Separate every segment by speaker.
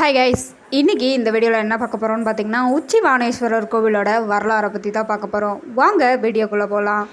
Speaker 1: Hi guys இன்னைக்கு இந்த வீடியோவில் என்ன பார்க்க போகிறோம்னு பார்த்தீங்கன்னா உச்சி வாணேஸ்வரர் கோவிலோட வரலாறை பற்றி தான் பார்க்க போகிறோம் வாங்க வீடியோக்குள்ளே போகலாம்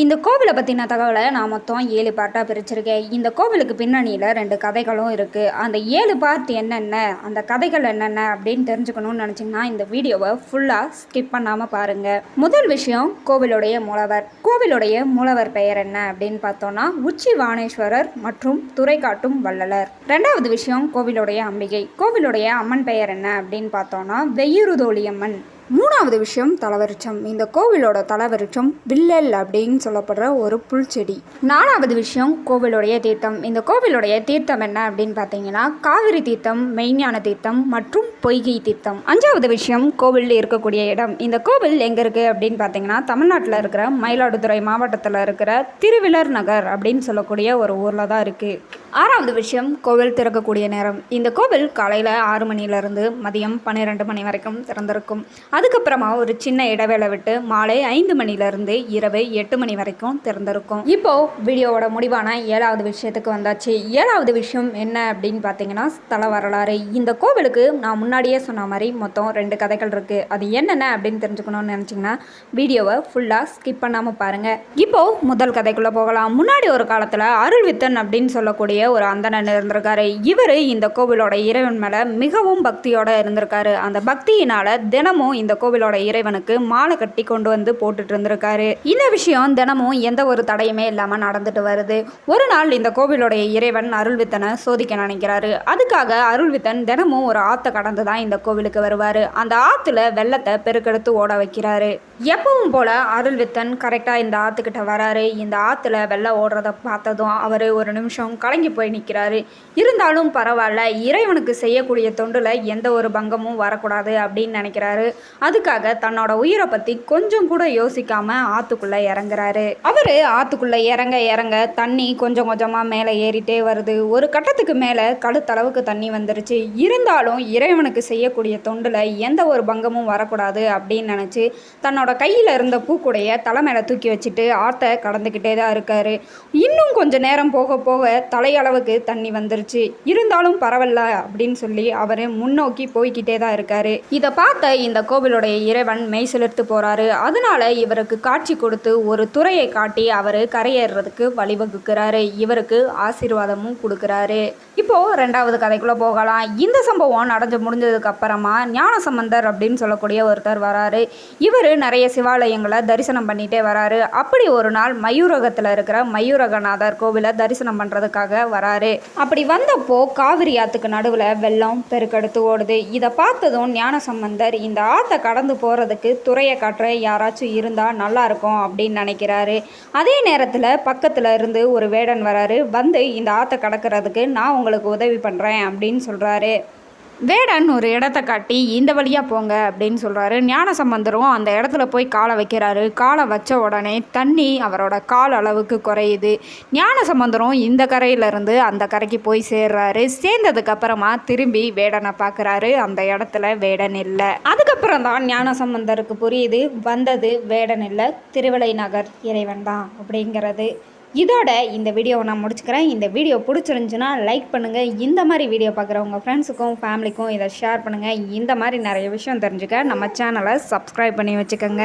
Speaker 1: இந்த கோவிலை பற்றின தகவலை நான் மொத்தம் ஏழு பார்ட்டாக பிரிச்சிருக்கேன். இந்த கோவிலுக்கு பின்னணியில் ரெண்டு கதைகளும் இருக்குது அந்த ஏழு பார்ட் என்னென்ன அந்த கதைகள் என்னென்ன அப்படின்னு தெரிஞ்சுக்கணும்னு நினச்சிங்கன்னா இந்த வீடியோவை ஃபுல்லாக ஸ்கிப் பண்ணாமல் பாருங்கள் முதல் விஷயம் கோவிலுடைய மூலவர். கோவிலுடைய மூலவர் பெயர் என்ன அப்படின்னு பார்த்தோன்னா உச்சி வாணேஸ்வரர் மற்றும் துறை காட்டும் வள்ளலர். ரெண்டாவது விஷயம் கோவிலுடைய அம்பிகை. கோவிலுடைய அம்மன் பெயர் என்ன அப்படின்னு பார்த்தோன்னா வெய்யுருதோழியம்மன் மூணாவது விஷயம் தலவரிச்சம் இந்த கோவிலோட தலவரிச்சம் வில்லல் அப்படின்னு சொல்லப்படுற ஒரு புல்செடி. நாலாவது விஷயம் கோவிலுடைய தீர்த்தம். இந்த கோவிலுடைய தீர்த்தம் என்ன அப்படின்னு பார்த்தீங்கன்னா காவிரி தீர்த்தம் மெய்ஞான தீர்த்தம் மற்றும் பொய்கை தீர்த்தம். அஞ்சாவது விஷயம் கோவிலில் இருக்கக்கூடிய இடம். இந்த கோவில் எங்கே இருக்குது அப்படின்னு பார்த்தீங்கன்னா தமிழ்நாட்டில் இருக்கிற மயிலாடுதுறை மாவட்டத்தில் இருக்கிற திருவிழர் நகர் அப்படின்னு சொல்லக்கூடிய ஒரு ஊரில் தான் இருக்குது ஆறாவது விஷயம் கோவில் திறக்கக்கூடிய நேரம். இந்த கோவில் காலையில் ஆறு மணிலேருந்து மதியம் பன்னிரெண்டு மணி வரைக்கும் திறந்திருக்கும். அதுக்கப்புறமா ஒரு சின்ன இடைவேளை விட்டு மாலை ஐந்து மணிலேருந்து இரவு எட்டு மணி வரைக்கும் திறந்திருக்கும். இப்போ வீடியோவோட முடிவான ஏழாவது விஷயத்துக்கு வந்தாச்சு. ஏழாவது விஷயம் என்ன அப்படின்னு பார்த்தீங்கன்னா ஸ்தல வரலாறு. இந்த கோவிலுக்கு நான் முன்னாடியே சொன்ன மாதிரி மொத்தம் ரெண்டு கதைகள் இருக்குது அது என்னென்ன அப்படின்னு தெரிஞ்சுக்கணும்னு நினச்சிங்கன்னா வீடியோவை ஃபுல்லாக ஸ்கிப் பண்ணாமல் பாருங்கள் இப்போ முதல் கதைக்குள்ளே போகலாம். முன்னாடி ஒரு காலத்தில் அருள்வித்தன் அப்படின்னு சொல்லக்கூடிய ஒரு அந்தணன் இருந்திருக்காரு. இவர் இந்த கோவிலோட இறைவன் மேலே மிகவும் பக்தியோடு இருந்திருக்காரு. அந்த பக்தியினால் தினமும் இந்த கோவிலோட இறைவனுக்கு மாலை கட்டி கொண்டு வந்து போட்டுட்டு இருந்திருக்காரு. இந்த விஷயம் தினமும் எந்த ஒரு தடையுமே இல்லாமல் நடந்துட்டு வருது. ஒரு நாள் இந்த கோவிலோடைய இறைவன் அருள்வித்தனை சோதிக்க நினைக்கிறாரு. அதுக்காக அருள்வித்தன் தினமும் ஒரு ஆற்றை கடந்து தான் இந்த கோவிலுக்கு வருவார். அந்த ஆற்றுல வெள்ளத்தை பெருக்கெடுத்து ஓட வைக்கிறாரு. எப்பவும் போல அருள்வித்தன் கரெக்டாக இந்த ஆற்றுக்கிட்ட வராரு. இந்த ஆற்றுல வெள்ளம் ஓடுறத பார்த்ததும் அவர் ஒரு நிமிஷம் கலங்கி போய் நிற்கிறாரு இருந்தாலும் பரவாயில்ல இறைவனுக்கு செய்யக்கூடிய தொண்டில் எந்த ஒரு பங்கமும் வரக்கூடாது அப்படின்னு நினைக்கிறாரு. அதுக்காக தன்னோட உயிரை பற்றி கொஞ்சம் கூட யோசிக்காம ஆற்றுக்குள்ளே இறங்குறாரு. அவர் ஆற்றுக்குள்ளே இறங்க இறங்க தண்ணி கொஞ்சம் கொஞ்சமாக மேலே ஏறிட்டே வருது. ஒரு கட்டத்துக்கு மேலே கழுத்தளவுக்கு தண்ணி வந்துருச்சு. இருந்தாலும் இறைவனுக்கு செய்யக்கூடிய தொண்டில் எந்த ஒரு பங்கமும் வரக்கூடாது அப்படின்னு நினச்சி தன்னோட கையில் இருந்த பூக்குடைய தலை மேலே தூக்கி வச்சுட்டு ஆற்றை கடந்துக்கிட்டே தான் இருக்காரு. இன்னும் கொஞ்ச நேரம் போக போக தலையளவுக்கு தண்ணி வந்துருச்சு. இருந்தாலும் பரவாயில்ல அப்படின்னு சொல்லி அவர் முன்னோக்கி போய்கிட்டே தான் இருக்காரு. இதை பார்த்த இந்த கோவிலுடைய இறைவன் மெய் செலுத்து போகிறாரு அதனால இவருக்கு காட்சி கொடுத்து ஒரு துறையை காட்டி அவர் கரையேறுறதுக்கு வழிவகுக்கிறாரு. இவருக்கு ஆசீர்வாதமும் கொடுக்குறாரு. இப்போது ரெண்டாவது கதைக்குள்ளே போகலாம். இந்த சம்பவம் நடந்து முடிஞ்சதுக்கு அப்புறமா ஞானசம்பந்தர் அப்படின்னு சொல்லக்கூடிய ஒருத்தர் வராரு. இவர் நிறைய சிவாலயங்களை தரிசனம் பண்ணிகிட்டே வராரு. அப்படி ஒரு நாள் மயூரகத்தில் இருக்கிற மயூரகநாதர் கோவிலை தரிசனம் பண்ணுறதுக்காக வராரு. அப்படி வந்தப்போ காவிரி ஆற்றுக்கு நடுவில் வெள்ளம் பெருக்கெடுத்து ஓடுது. இதை பார்த்ததும் ஞானசம்பந்தர் இந்த ஆத்த கடந்து போகிறதுக்கு துறையை காட்டுற யாராச்சும் இருந்தால் நல்லா இருக்கும் அப்படின்னு நினைக்கிறாரு. அதே நேரத்தில் பக்கத்தில் இருந்து ஒரு வேடன் வராரு. வந்து இந்த ஆற்றை கடக்கிறதுக்கு நான் உங்களுக்கு உதவி பண்ணுறேன் அப்படின்னு சொல்கிறாரு வேடன் ஒரு இடத்த காட்டி இந்த வழியாக போங்க அப்படின்னு சொல்கிறாரு ஞானசம்பந்தரும் அந்த இடத்துல போய் காலை வைக்கிறாரு. காலை வச்ச உடனே தண்ணி அவரோட கால் அளவுக்கு குறையுது. ஞானசம்பந்தரும் இந்த கரையிலேருந்து அந்த கரைக்கு போய் சேர்றாரு. சேர்ந்ததுக்கு அப்புறமா திரும்பி வேடனை பார்க்குறாரு. அந்த இடத்துல வேடன் இல்லை. அதுக்கப்புறம் தான் ஞானசம்பந்தருக்கு புரியுது. வந்தது வேடன் இல்லை. திருவிலை நகர் இறைவன் தான் அப்படிங்கிறது. இதோட இந்த வீடியோவை நான் முடிச்சுக்கிறேன். இந்த வீடியோ பிடிச்சிருந்துச்சுன்னா லைக் பண்ணுங்கள் இந்த மாதிரி வீடியோ பார்க்குறவங்க ஃப்ரெண்ட்ஸுக்கும் ஃபேமிலிக்கும் இதை ஷேர் பண்ணுங்கள் இந்த மாதிரி நிறைய விஷயம் தெரிஞ்சுக்க நம்ம சேனலை சப்ஸ்கிரைப் பண்ணி வச்சுக்கோங்க.